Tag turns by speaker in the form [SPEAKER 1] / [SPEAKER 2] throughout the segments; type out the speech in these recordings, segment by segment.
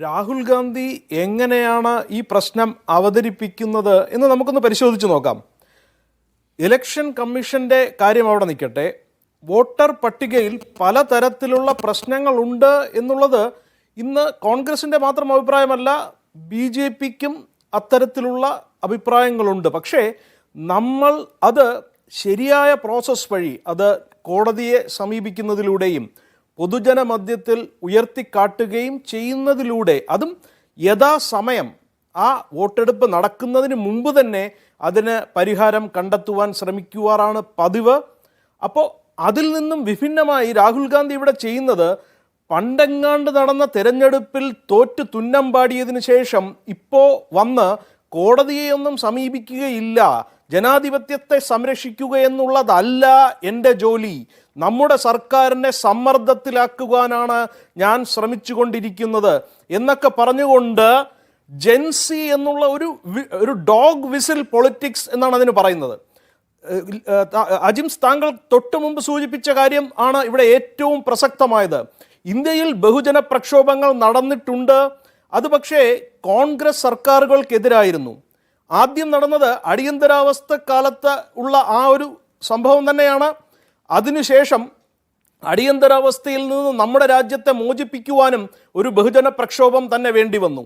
[SPEAKER 1] രാഹുൽ ഗാന്ധി എങ്ങനെയാണ് ഈ പ്രശ്നം അവതരിപ്പിക്കുന്നത് എന്ന് നമുക്കൊന്ന് പരിശോധിച്ച് നോക്കാം. ഇലക്ഷൻ കമ്മീഷന്റെ കാര്യം അവിടെ നിൽക്കട്ടെ. വോട്ടർ പട്ടികയിൽ പലതരത്തിലുള്ള പ്രശ്നങ്ങളുണ്ട് എന്നുള്ളത് ഇന്ന് കോൺഗ്രസിന്റെ മാത്രം അഭിപ്രായമല്ല ബി ജെ പിക്കും അത്തരത്തിലുള്ള അഭിപ്രായങ്ങളുണ്ട്. പക്ഷേ നമ്മൾ അത് ശരിയായ പ്രോസസ്സ് വഴി അത് കോടതിയെ സമീപിക്കുന്നതിലൂടെയും പൊതുജന മധ്യത്തിൽ ഉയർത്തിക്കാട്ടുകയും ചെയ്യുന്നതിലൂടെ അതും യഥാസമയം ആ വോട്ടെടുപ്പ് നടക്കുന്നതിന് മുമ്പ് തന്നെ അതിന് പരിഹാരം കണ്ടെത്തുവാൻ ശ്രമിക്കുവാറാണ് പതിവ്. അപ്പോൾ അതിൽ നിന്നും വിഭിന്നമായി രാഹുൽ ഗാന്ധി ഇവിടെ ചെയ്യുന്നത് പണ്ടെങ്ങാണ്ട് നടന്ന തെരഞ്ഞെടുപ്പിൽ തോറ്റു തുന്നം പാടിയതിനു ശേഷം ഇപ്പോൾ വന്ന് കോടതിയെയൊന്നും സമീപിക്കുകയില്ല. ജനാധിപത്യത്തെ സംരക്ഷിക്കുക എന്നുള്ളതല്ല എന്റെ ജോലി. നമ്മുടെ സർക്കാരിനെ സമ്മർദ്ദത്തിലാക്കുവാനാണ് ഞാൻ ശ്രമിച്ചുകൊണ്ടിരിക്കുന്നത്. എന്നൊക്കെ പറഞ്ഞുകൊണ്ട് ജെൻസി എന്നുള്ള ഒരു ഒരു ഡോഗ് വിസിൽ പൊളിറ്റിക്സ് എന്നാണ് അതിന് പറയുന്നത്. അജിംസ് താങ്കൾ തൊട്ടു മുമ്പ് സൂചിപ്പിച്ച കാര്യം ആണ് ഇവിടെ ഏറ്റവും പ്രസക്തമായത്. ഇന്ത്യയിൽ ബഹുജന പ്രക്ഷോഭങ്ങൾ നടന്നിട്ടുണ്ട്. അത് പക്ഷേ കോൺഗ്രസ് സർക്കാരുകൾക്കെതിരായിരുന്നു. ആദ്യം നടന്നത് അടിയന്തരാവസ്ഥ കാലത്ത് ഉള്ള ആ ഒരു സംഭവം തന്നെയാണ്. അതിനുശേഷം അടിയന്തരാവസ്ഥയിൽ നിന്ന് നമ്മുടെ രാജ്യത്തെ മോചിപ്പിക്കുവാനും ഒരു ബഹുജന പ്രക്ഷോഭം തന്നെ വേണ്ടി വന്നു.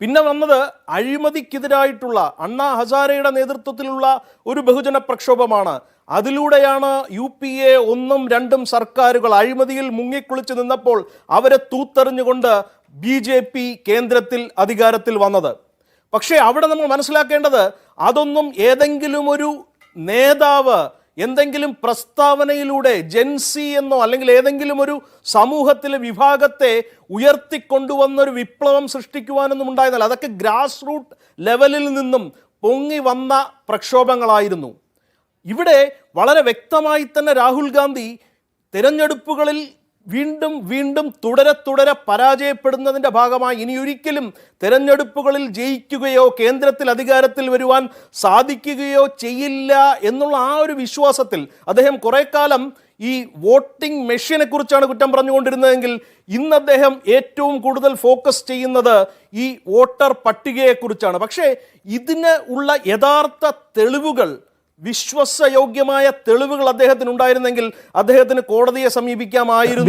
[SPEAKER 1] പിന്നെ വന്നത് അഴിമതിക്കെതിരായിട്ടുള്ള അണ്ണാ ഹസാരയുടെ നേതൃത്വത്തിലുള്ള ഒരു ബഹുജന പ്രക്ഷോഭമാണ്. അതിലൂടെയാണ് യു പി എ ഒന്നും രണ്ടും സർക്കാരുകൾ അഴിമതിയിൽ മുങ്ങിക്കുളിച്ച് നിന്നപ്പോൾ അവരെ തൂത്തെറിഞ്ഞുകൊണ്ട് ബി ജെ പി കേന്ദ്രത്തിൽ അധികാരത്തിൽ വന്നത്. പക്ഷേ അവിടെ നമ്മൾ മനസ്സിലാക്കേണ്ടത് അതൊന്നും ഏതെങ്കിലും ഒരു നേതാവ് എന്തെങ്കിലും പ്രസ്താവനയിലൂടെ ജെൻസി എന്നോ അല്ലെങ്കിൽ ഏതെങ്കിലും ഒരു സമൂഹത്തിലെ വിഭാഗത്തെ ഉയർത്തിക്കൊണ്ടുവന്നൊരു വിപ്ലവം സൃഷ്ടിക്കുവാനൊന്നും ഉണ്ടായിരുന്നില്ല. അതൊക്കെ ഗ്രാസ് റൂട്ട് ലെവലിൽ നിന്നും പൊങ്ങി വന്ന പ്രക്ഷോഭങ്ങളായിരുന്നു. ഇവിടെ വളരെ വ്യക്തമായി തന്നെ രാഹുൽ ഗാന്ധി തിരഞ്ഞെടുപ്പുകളിൽ വീണ്ടും വീണ്ടും തുടരെ തുടരെ പരാജയപ്പെടുന്നതിന്റെ ഭാഗമായി ഇനി ഒരിക്കലും തിരഞ്ഞെടുപ്പുകളിൽ ജയിക്കുകയോ കേന്ദ്രത്തിൽ അധികാരത്തിൽ വരുവാൻ സാധിക്കുകയോ ചെയ്യില്ല എന്നുള്ള ആ ഒരു വിശ്വാസത്തിൽ അദ്ദേഹം കുറെ കാലം ഈ വോട്ടിംഗ് മെഷീനെ കുറിച്ചാണ് കുറ്റം പറഞ്ഞുകൊണ്ടിരുന്നതെങ്കിൽ ഇന്ന് അദ്ദേഹം ഏറ്റവും കൂടുതൽ ഫോക്കസ് ചെയ്യുന്നത് ഈ വോട്ടർ പട്ടികയെക്കുറിച്ചാണ്. പക്ഷേ ഇതിന് ഉള്ള യഥാർത്ഥ തെളിവുകൾ വിശ്വസയോഗ്യമായ തെളിവുകൾ അദ്ദേഹത്തിന് ഉണ്ടായിരുന്നെങ്കിൽ അദ്ദേഹത്തിന് കോടതിയെ സമീപിക്കാമായിരുന്നു.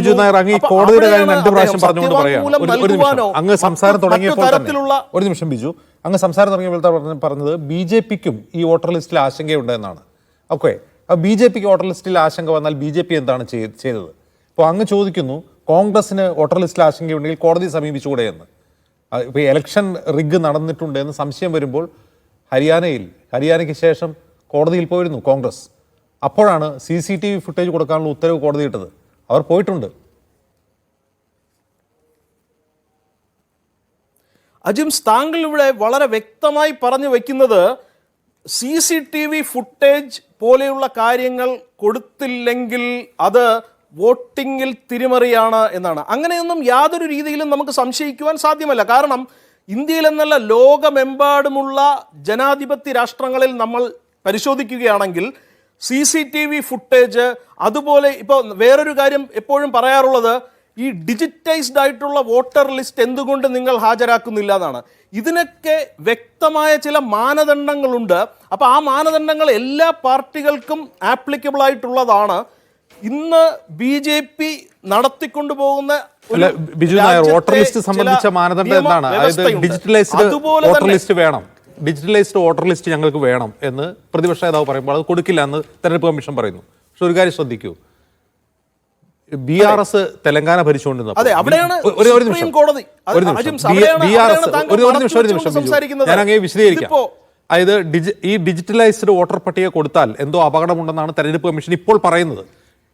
[SPEAKER 2] കോടതിയുടെ കാര്യം രണ്ട് പ്രാവശ്യം പറഞ്ഞുകൊണ്ട് പറയാം. അങ്ങ് സംസാരം തുടങ്ങിയപ്പോൾ ഒരു നിമിഷം ബിജു. അങ്ങ് സംസാരം തുടങ്ങിയപ്പോൾ പറഞ്ഞ- പറഞ്ഞത് ബി ജെ പിക്കും ഈ വോട്ടർ ലിസ്റ്റിൽ ആശങ്കയുണ്ടെന്നാണ്. ഓക്കെ. ബി ജെ പിക്ക് വോട്ടർ ലിസ്റ്റിൽ ആശങ്ക വന്നാൽ ബി ജെ പി എന്താണ് ചെയ്- ചെയ്തത്? അപ്പോൾ അങ്ങ് ചോദിക്കുന്നു കോൺഗ്രസിന് വോട്ടർ ലിസ്റ്റിൽ ആശങ്കയുണ്ടെങ്കിൽ കോടതി സമീപിച്ചുകൂടെ എന്ന്. ഇപ്പൊ ഇലക്ഷൻ റിഗ് നടന്നിട്ടുണ്ട് എന്ന് സംശയം വരുമ്പോൾ ഹരിയാനയിൽ ഹരിയാനയ്ക്ക് ശേഷം കോടതിയിൽ പോയിരുന്നു കോൺഗ്രസ്. അപ്പോഴാണ് C C T V footage കൊടുക്കാനുള്ള ഉത്തരവ് കോടതി ഇട്ടത് അവർ പോയിട്ടുണ്ട്.
[SPEAKER 1] അജിംസ് താങ്കൾ ഇവിടെ വളരെ വ്യക്തമായി പറഞ്ഞു വെക്കുന്നത് C C T V footage പോലെയുള്ള കാര്യങ്ങൾ കൊടുത്തില്ലെങ്കിൽ അത് വോട്ടിങ്ങിൽ തിരിമറിയാണ് എന്നാണ്. അങ്ങനെയൊന്നും യാതൊരു രീതിയിലും നമുക്ക് സംശയിക്കുവാൻ സാധ്യമല്ല. കാരണം ഇന്ത്യയിൽ എന്നല്ല ലോകമെമ്പാടുമുള്ള ജനാധിപത്യ രാഷ്ട്രങ്ങളിൽ നമ്മൾ പരിശോധിക്കുകയാണെങ്കിൽ C C T V footage അതുപോലെ ഇപ്പോൾ വേറൊരു കാര്യം എപ്പോഴും പറയാറുള്ളത് ഈ ഡിജിറ്റൈസ്ഡ് ആയിട്ടുള്ള വോട്ടർ ലിസ്റ്റ് എന്തുകൊണ്ട് നിങ്ങൾ ഹാജരാക്കുന്നില്ല എന്നാണ്. ഇതിനൊക്കെ വ്യക്തമായ ചില മാനദണ്ഡങ്ങളുണ്ട്. അപ്പോൾ ആ മാനദണ്ഡങ്ങൾ എല്ലാ പാർട്ടികൾക്കും ആപ്ലിക്കബിൾ ആയിട്ടുള്ളതാണ്. ഇന്ന് ബി ജെ പി നടത്തിക്കൊണ്ടു പോകുന്ന
[SPEAKER 2] ബിജു നായർ വോട്ടർ ലിസ്റ്റ് സംബന്ധിച്ച മാനദണ്ഡം എന്താണ്? ഡിജിറ്റലൈസ്ഡ്
[SPEAKER 1] അതുപോലെ
[SPEAKER 2] ലിസ്റ്റ് വേണം. ഡിജിറ്റലൈസ്ഡ് വോട്ടർ ലിസ്റ്റ് ഞങ്ങൾക്ക് വേണം എന്ന് പ്രതിപക്ഷ നേതാവ് പറയുമ്പോൾ അത് കൊടുക്കില്ല എന്ന് തെരഞ്ഞെടുപ്പ് കമ്മീഷൻ പറയുന്നു. പക്ഷെ ഒരു കാര്യം ശ്രദ്ധിക്കൂ. ബി ആർ എസ് തെലങ്കാന
[SPEAKER 1] അവിടെയാണ്
[SPEAKER 2] ഒരു- നിമിഷം. ഒരു നിമിഷം.
[SPEAKER 1] അജിംസ്,
[SPEAKER 2] ബി- ആർ എസ് ഒരു നിമിഷം ഒരു. ഞാൻ വിശദീകരിക്കാം. അതായത് ഡിജി ഈ ഡിജിറ്റലൈസ്ഡ് വോട്ടർ പട്ടിക കൊടുത്താൽ എന്തോ അപകടമുണ്ടെന്നാണ് തെരഞ്ഞെടുപ്പ് കമ്മീഷൻ ഇപ്പോൾ പറയുന്നത്.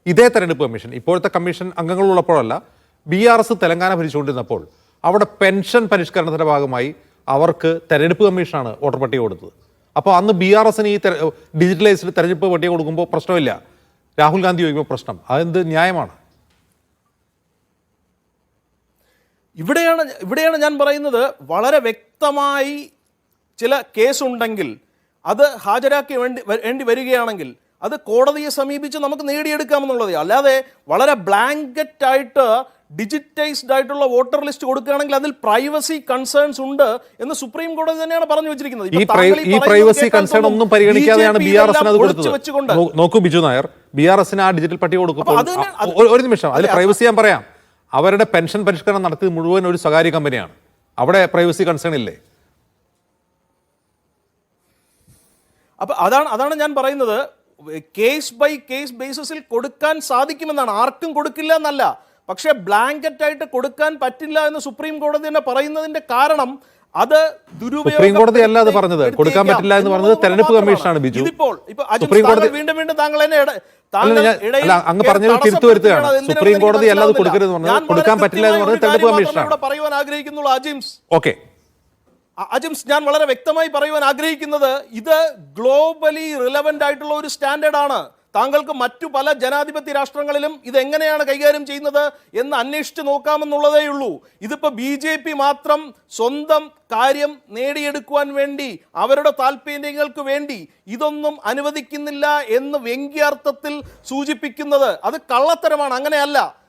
[SPEAKER 2] ഇതേ തെരഞ്ഞെടുപ്പ് കമ്മീഷൻ ഇപ്പോഴത്തെ കമ്മീഷൻ അംഗങ്ങളുള്ളപ്പോഴല്ല ബി ആർ എസ് തെലങ്കാന ഭരിച്ചുകൊണ്ടിരുന്നപ്പോൾ അവിടെ പെൻഷൻ പരിഷ്കരണത്തിന്റെ ഭാഗമായി അവർക്ക് തെരഞ്ഞെടുപ്പ് കമ്മീഷനാണ് വോട്ടർ പട്ടിക കൊടുത്തത്. അപ്പോൾ അന്ന് ബി ആർ എസിന് ഈ ഡിജിറ്റലൈസ്ഡ് തെരഞ്ഞെടുപ്പ് പട്ടിക കൊടുക്കുമ്പോൾ പ്രശ്നമില്ല. രാഹുൽ ഗാന്ധി ചോദിക്കുമ്പോൾ പ്രശ്നം. അതെന്ത് ന്യായമാണ്?
[SPEAKER 1] ഇവിടെയാണ് ഇവിടെയാണ് ഞാൻ പറയുന്നത് വളരെ വ്യക്തമായി ചില കേസുണ്ടെങ്കിൽ അത് ഹാജരാക്കി വേണ്ടി വേണ്ടി വരികയാണെങ്കിൽ അത് കോടതിയെ സമീപിച്ച് നമുക്ക് നേടിയെടുക്കാമെന്നുള്ളത്. അല്ലാതെ വളരെ ബ്ലാങ്കറ്റ് ആയിട്ട് ഡിജിറ്റൈസ്ഡ് ആയിട്ടുള്ള വോട്ടർ ലിസ്റ്റ് കൊടുക്കുകയാണെങ്കിൽ അതിൽ പ്രൈവസി കൺസേൺസ് ഉണ്ട് എന്ന് സുപ്രീം കോടതി തന്നെയാണ് പറഞ്ഞു വെച്ചിരിക്കുന്നത്.
[SPEAKER 2] ഈ പ്രൈവസി കൺസേൺ ഒന്നും പരിഗണിക്കാതെയാണ് ബി ആർ എസിന് അത് കൊടുത്തത്. നോക്കൂ ബിജു നായർ. ബി ആർ എസിന് ആ ഡിജിറ്റൽ പട്ടിക കൊടുക്കുമ്പോൾ ഒരു- നിമിഷം. അതിൽ പ്രൈവസി ഞാൻ പറയാം. അവരുടെ പെൻഷൻ പരിഷ്കരണം നടത്തിയത് മുഴുവൻ ഒരു സ്വകാര്യ കമ്പനിയാണ്. അവിടെ പ്രൈവസി കൺസേൺ ഇല്ലേ?
[SPEAKER 1] അപ്പൊ അതാണ് അതാണ് ഞാൻ പറയുന്നത്. കേസ് ബൈ കേസ് ബേസിസിൽ കൊടുക്കാൻ സാധിക്കുമെന്നാണ്. ആർക്കും കൊടുക്കില്ല എന്നല്ല. പക്ഷേ ബ്ലാങ്കറ്റായിട്ട് കൊടുക്കാൻ പറ്റില്ല എന്ന് സുപ്രീം കോടതി തന്നെ പറയുന്നതിന്റെ കാരണം അത്
[SPEAKER 2] സുപ്രീം കോടതി അല്ല അത് പറഞ്ഞത്. കൊടുക്കാൻ പറ്റില്ല എന്ന് പറഞ്ഞത് തെരഞ്ഞെടുപ്പ് കമ്മീഷനാണ്, ബിജു. സുപ്രീം കോടതി-
[SPEAKER 1] വീണ്ടും വീണ്ടും താങ്കൾ
[SPEAKER 2] അല്ല, അങ്ങ് പറഞ്ഞത് തിരുത്തു വരുത്തുകയാണ്. സുപ്രീം കോടതി അല്ല അത് കൊടുക്കരുത് പറഞ്ഞത്. കൊടുക്കാൻ പറ്റില്ല എന്ന് പറഞ്ഞത് തെരഞ്ഞെടുപ്പ് കമ്മീഷനാണ്.
[SPEAKER 1] പറയുവാൻ ആഗ്രഹിക്കുന്നുള്ളൂ അജിംസ്
[SPEAKER 2] ഓക്കെ
[SPEAKER 1] അജിംസ് ഞാൻ വളരെ വ്യക്തമായി പറയുവാൻ ആഗ്രഹിക്കുന്നത് ഇത് ഗ്ലോബലി റിലവന്റ് ആയിട്ടുള്ള ഒരു സ്റ്റാൻഡേർഡ് ആണ് താങ്കൾക്ക് മറ്റു പല ജനാധിപത്യ രാഷ്ട്രങ്ങളിലും ഇതെങ്ങനെയാണ് കൈകാര്യം ചെയ്യുന്നത് എന്ന് അന്വേഷിച്ച് നോക്കാമെന്നുള്ളതേ ഉള്ളൂ. ഇതിപ്പോൾ ബി ജെ പി മാത്രം സ്വന്തം കാര്യം നേടിയെടുക്കുവാൻ വേണ്ടി അവരുടെ താല്പര്യങ്ങൾക്ക് വേണ്ടി ഇതൊന്നും അനുവദിക്കുന്നില്ല എന്ന് വ്യംഗ്യാർത്ഥത്തിൽ സൂചിപ്പിക്കുന്നത് അത് കള്ളത്തരമാണ്. അങ്ങനെയല്ല.